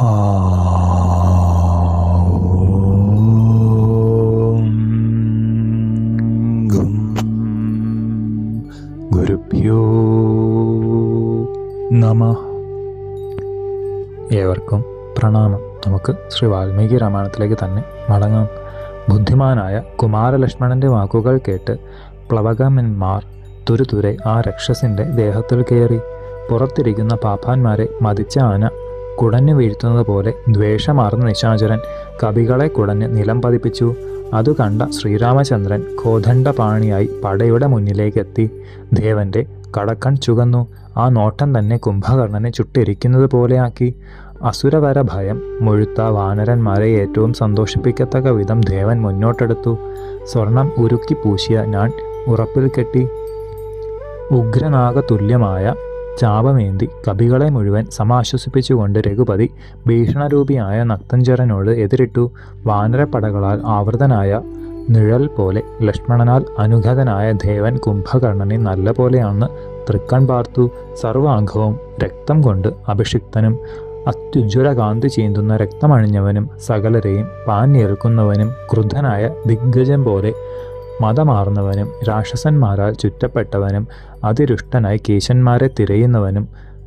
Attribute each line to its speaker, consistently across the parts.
Speaker 1: ഏവർക്കും പ്രണാമം. നമുക്ക് ശ്രീ വാൽമീകി രാമായണത്തിലേക്ക് തന്നെ മടങ്ങാം. ബുദ്ധിമാനായ കുമാരലക്ഷ്മണന്റെ വാക്കുകൾ കേട്ട് പ്ലവകമന്മാർ തുരുതുരെ ആ രക്ഷസിന്റെ ദേഹത്തിൽ കയറി. പുറത്തിരിക്കുന്ന പാപ്പാന്മാരെ മതിച്ച ആന കുടഞ്ഞു വീഴ്ത്തുന്നത് പോലെ ദ്വേഷമാർന്ന നിശാചരൻ കവികളെ കുടഞ്ഞ് നിലം പതിപ്പിച്ചു. അതു കണ്ട ശ്രീരാമചന്ദ്രൻ കോദണ്ഡപാണിയായി പടയുടെ മുന്നിലേക്കെത്തി ദേവന്റെ കടക്കൺ ചുകന്നു. ആ നോട്ടം തന്നെ കുംഭകർണനെ ചുട്ടിരിക്കുന്നത് പോലെയാക്കി. അസുരവര ഭയം മുഴുത്ത വാനരന്മാരെ ഏറ്റവും സന്തോഷിപ്പിക്കത്തക്ക വിധം ദേവൻ മുന്നോട്ടെടുത്തു. സ്വർണം ഉരുക്കി പൂശിയ ഞാൻ ഉറപ്പിൽ കെട്ടി. ഉഗ്രനാഗതുല്യമായ ചാപമേന്തി കവികളെ മുഴുവൻ സമാശ്വസിപ്പിച്ചുകൊണ്ട് രഘുപതി ഭീഷണരൂപിയായ നക്തഞ്ചരനോട് എതിരിട്ടു. വാനരപ്പടകളാൽ ആവൃതനായ നിഴൽ പോലെ ലക്ഷ്മണനാൽ അനുഗതനായ ദേവൻ കുംഭകർണനെ നല്ല പോലെയാണ് തൃക്കൺ പാർത്തു. സർവാംഗവും രക്തം കൊണ്ട് അഭിഷിക്തനും അത്യുജ്വല കാന്തി ചീന്തുന്ന രക്തമണിഞ്ഞവനും സകലരെയും പാഞ്ഞേൽക്കുന്നവനും ക്രുദ്ധനായ ദിഗ്ഗജം പോലെ മതമാർന്നവനും രാക്ഷസന്മാരാൽ ചുറ്റപ്പെട്ടവനും അതിരുഷ്ടനായി കേശന്മാരെ തിരയുന്നവനും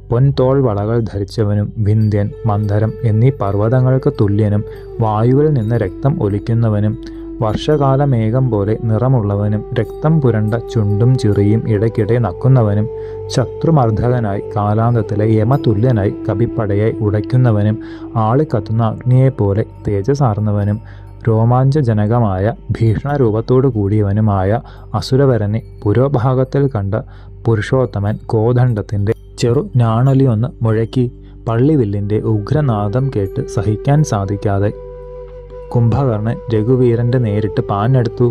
Speaker 1: പൊൻതോൾ വളകൾ ധരിച്ചവനും വിന്ധ്യൻ മന്ദരം എന്നീ പർവതങ്ങൾക്ക് തുല്യനും വായുവിൽ നിന്ന് രക്തം ഒലിക്കുന്നവനും വർഷകാലമേഘം പോലെ നിറമുള്ളവനും രക്തം പുരണ്ട ചുണ്ടും ചിറിയും ഇടയ്ക്കിടെ നക്കുന്നവനും ശത്രുമർദ്ദകനായി കാലാന്തത്തിലെ യമതുല്യനായി കവിപ്പടയായി ഉടയ്ക്കുന്നവനും ആളിക്കത്തുന്ന അഗ്നിയെപ്പോലെ തേജസാർന്നവനും രോമാഞ്ചജനകമായ ഭീഷണരൂപത്തോടു കൂടിയവനുമായ അസുരവരനെ പുരോഭാഗത്തിൽ കണ്ട പുരുഷോത്തമൻ കോദണ്ഡത്തിന്റെ ചെറു ഞാണലിയൊന്ന് മുഴക്കി പള്ളിവില്ലിന്റെ ഉഗ്രനാദം കേട്ട് സഹിക്കാൻ സാധിക്കാതെ കുംഭകർണൻ രഘുവീരന്റെ നേരിട്ട് പാഞ്ഞെടുത്തു.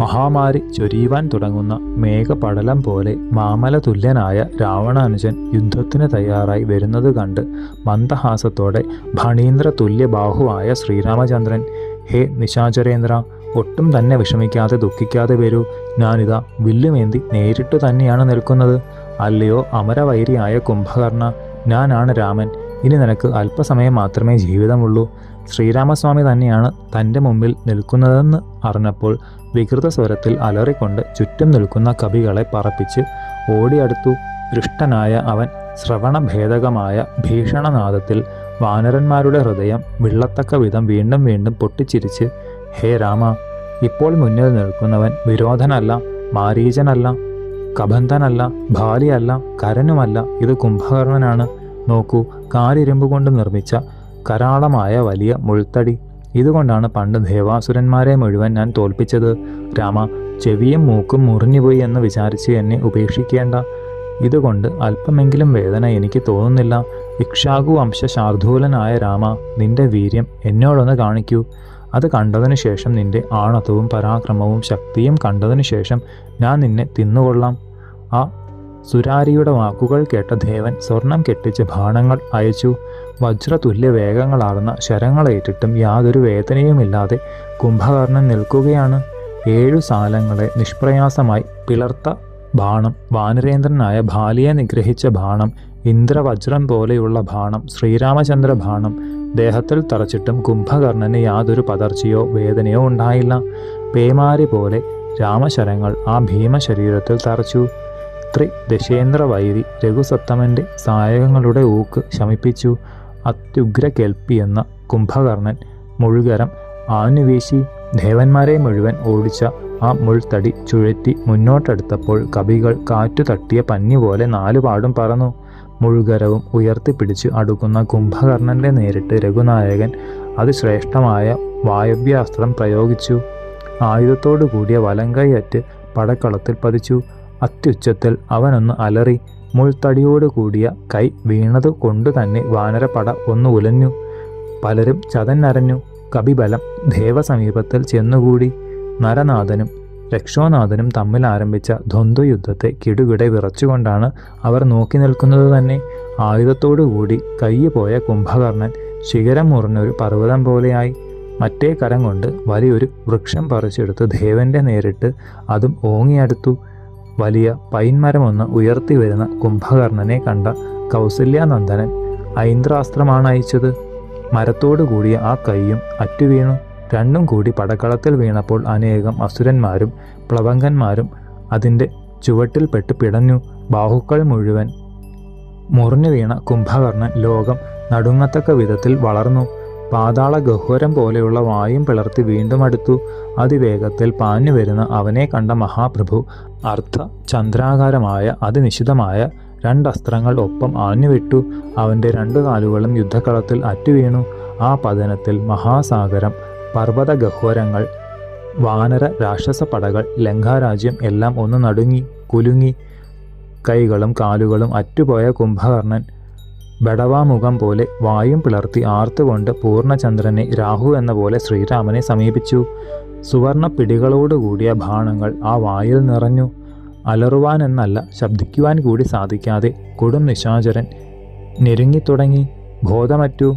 Speaker 1: മഹാമാരി ചൊരിയുവാൻ തുടങ്ങുന്ന മേഘപടലം പോലെ മാമല തുല്യനായ രാവണാനുജൻ യുദ്ധത്തിന് തയ്യാറായി വരുന്നത് കണ്ട് മന്ദഹാസത്തോടെ ഭണീന്ദ്ര തുല്യബാഹുവായ ശ്രീരാമചന്ദ്രൻ ഹേ നിശാചരേന്ദ്ര ഒട്ടും തന്നെ വിഷമിക്കാതെ ദുഃഖിക്കാതെ വരൂ. ഞാനിതാ വില്ലുമേന്തി നേരിട്ട് തന്നെയാണ് നിൽക്കുന്നത്. അല്ലയോ അമരവൈരിയായ കുംഭകർണ ഞാനാണ് രാമൻ. ഇനി നിനക്ക് അല്പസമയം മാത്രമേ ജീവിതമുള്ളൂ. ശ്രീരാമസ്വാമി തന്നെയാണ് തന്റെ മുമ്പിൽ നിൽക്കുന്നതെന്ന് അറിഞ്ഞപ്പോൾ വികൃത സ്വരത്തിൽ അലറിക്കൊണ്ട് ചുറ്റും നിൽക്കുന്ന കവികളെ പറപ്പിച്ച് ഓടിയടുത്തു. ദൃഷ്ടനായ അവൻ ശ്രവണഭേദകമായ ഭീഷണനാദത്തിൽ വാനരന്മാരുടെ ഹൃദയം വിള്ളത്തക്ക വിധം വീണ്ടും വീണ്ടും പൊട്ടിച്ചിരിച്ച് ഹേ രാമ ഇപ്പോൾ മുന്നിൽ നിൽക്കുന്നവൻ വിരോധനല്ല മാരീചനല്ല കബന്ധനല്ല ഭാലിയല്ല കരനുമല്ല ഇത് കുംഭകർണനാണ്. നോക്കൂ കാലിരുമ്പ് കൊണ്ട് നിർമ്മിച്ച കരാളമായ വലിയ മുൾത്തടി. ഇതുകൊണ്ടാണ് പണ്ട് ദേവാസുരന്മാരെ മുഴുവൻ ഞാൻ തോൽപ്പിച്ചത്. രാമ ചെവിയും മൂക്കും മുറിഞ്ഞുപോയി എന്ന് വിചാരിച്ച് എന്നെ ഉപേക്ഷിക്കേണ്ട. ഇതുകൊണ്ട് അല്പമെങ്കിലും വേദന എനിക്ക് തോന്നുന്നില്ല. ഇക്ഷാകു വംശ ശാർദൂലനായ രാമ നിന്റെ വീര്യം എന്നോടൊന്ന് കാണിക്കൂ. അത് കണ്ടതിനു ശേഷം നിന്റെ ആണത്വവും പരാക്രമവും ശക്തിയും കണ്ടതിനു ശേഷം ഞാൻ നിന്നെ തിന്നുകൊള്ളാം. ആ സുരാരിയുടെ വാക്കുകൾ കേട്ട ദേവൻ സ്വർണം കെട്ടിച്ച് ഭാണങ്ങൾ അയച്ചു. വജ്രതുല്യ വേഗങ്ങളാർന്ന ശരങ്ങളേറ്റിട്ടും യാതൊരു വേദനയുമില്ലാതെ കുംഭകർണൻ നിൽക്കുകയാണ്. ഏഴു സാലങ്ങളെ നിഷ്പ്രയാസമായി പിളർത്ത ബാണം വാനരേന്ദ്രനായ ബാലിയെ നിഗ്രഹിച്ച ബാണം ഇന്ദ്രവജ്രം പോലെയുള്ള ബാണം ശ്രീരാമചന്ദ്ര ബാണം ദേഹത്തിൽ തറച്ചിട്ടും കുംഭകർണന് യാതൊരു പതർച്ചയോ വേദനയോ ഉണ്ടായില്ല. പേമാരി പോലെ രാമശരങ്ങൾ ആ ഭീമശരീരത്തിൽ തറച്ചു. ത്രിദശേന്ദ്ര വൈരി രഘുസത്തമന്റെ സായകങ്ങളുടെ ഊക്ക് ശമിപ്പിച്ചു. അത്യുഗ്ര കേൽപ്പി എന്ന കുംഭകർണൻ മുഴുകരം ആനുവീശി ദേവന്മാരെ മുഴുവൻ ഓടിച്ച ആ മുൾത്തടി ചുഴറ്റി മുന്നോട്ടെടുത്തപ്പോൾ കവികൾ കാറ്റു തട്ടിയ പന്നി പോലെ നാലുപാടും പറന്നു. മുഴുകരവും ഉയർത്തിപ്പിടിച്ച് അടുക്കുന്ന കുംഭകർണന്റെ നേരിട്ട് രഘുനായകൻ അതിശ്രേഷ്ഠമായ വായവ്യാസ്ത്രം പ്രയോഗിച്ചു. ആയുധത്തോടു കൂടിയ വലങ്കൈയറ്റ് പടക്കളത്തിൽ പതിച്ചു. അത്യുച്ചത്തിൽ അവനൊന്ന് അലറി മുൾത്തടിയോടു കൂടിയ കൈ വീണതു കൊണ്ടു തന്നെ വാനരപ്പട ഒന്ന് ഉലഞ്ഞു. പലരും ചതന്നരഞ്ഞു കപിബലം ദേവസമീപത്തിൽ ചെന്നുകൂടി. നരനാഥനും രക്ഷോനാഥനും തമ്മിൽ ആരംഭിച്ച ദ്വന്ദ്വയുദ്ധത്തെ കിടുകിടെ വിറച്ചുകൊണ്ടാണ് അവർ നോക്കി നിൽക്കുന്നത് തന്നെ. ആയുധത്തോടു കൂടി കയ്യ് പോയ കുംഭകർണൻ ശിഖരം മുറിഞ്ഞൊരു പർവതം പോലെയായി. മറ്റേ കരം കൊണ്ട് വലിയൊരു വൃക്ഷം പറിച്ചെടുത്ത് ദേവന്റെ നേരിട്ട് അതും ഓങ്ങിയടുത്തു. വലിയ പൈൻമരമൊന്ന് ഉയർത്തി വരുന്ന കുംഭകർണനെ കണ്ട കൗസല്യാനന്ദനൻ ഐന്ദ്രാസ്ത്രമാണ് അയച്ചത്. മരത്തോടു കൂടിയ ആ കൈയും അറ്റുവീണു. രണ്ടും കൂടി പടക്കളത്തിൽ വീണപ്പോൾ അനേകം അസുരന്മാരും പ്ലവങ്കന്മാരും അതിന്റെ ചുവട്ടിൽപ്പെട്ട് പിടഞ്ഞു. ബാഹുക്കൾ മുഴുവൻ മുറിഞ്ഞു വീണ കുംഭകർണൻ ലോകം നടുങ്ങത്തക്ക വിധത്തിൽ വളർന്നു. പാതാള ഗഹ്വരം പോലെയുള്ള വായും പിളർത്തി വീണ്ടും അടുത്തു. അതിവേഗത്തിൽ പാഞ്ഞു വരുന്ന അവനെ കണ്ട മഹാപ്രഭു അർത്ഥ ചന്ദ്രാകാരമായ അതിനിശിതമായ രണ്ടസ്ത്രങ്ങൾ ഒപ്പം ആഞ്ഞുവിട്ടു. അവന്റെ രണ്ടു കാലുകളും യുദ്ധക്കളത്തിൽ അറ്റുവീണു. ആ പതനത്തിൽ മഹാസാഗരം പർവത ഗഹ്വരങ്ങൾ വാനര രാക്ഷസ പടകൾ ലങ്കാരാജ്യം എല്ലാം ഒന്ന് നടുങ്ങി കുലുങ്ങി കൈകളും കാലുകളും അറ്റുപോയ കുംഭകർണൻ ബടവാമുഖം പോലെ വായും പിളർത്തി ആർത്തുകൊണ്ട് പൂർണചന്ദ്രനെ രാഹു എന്ന പോലെ ശ്രീരാമനെ സമീപിച്ചു. സുവർണ പിടികളോടുകൂടിയ ബാണങ്ങൾ ആ വായിൽ നിറഞ്ഞു. അലറുവാൻ എന്നല്ല ശബ്ദിക്കുവാൻ കൂടി സാധിക്കാതെ കൊടും നിശാചരൻ ഞെരുങ്ങിത്തുടങ്ങി ബോധമറ്റു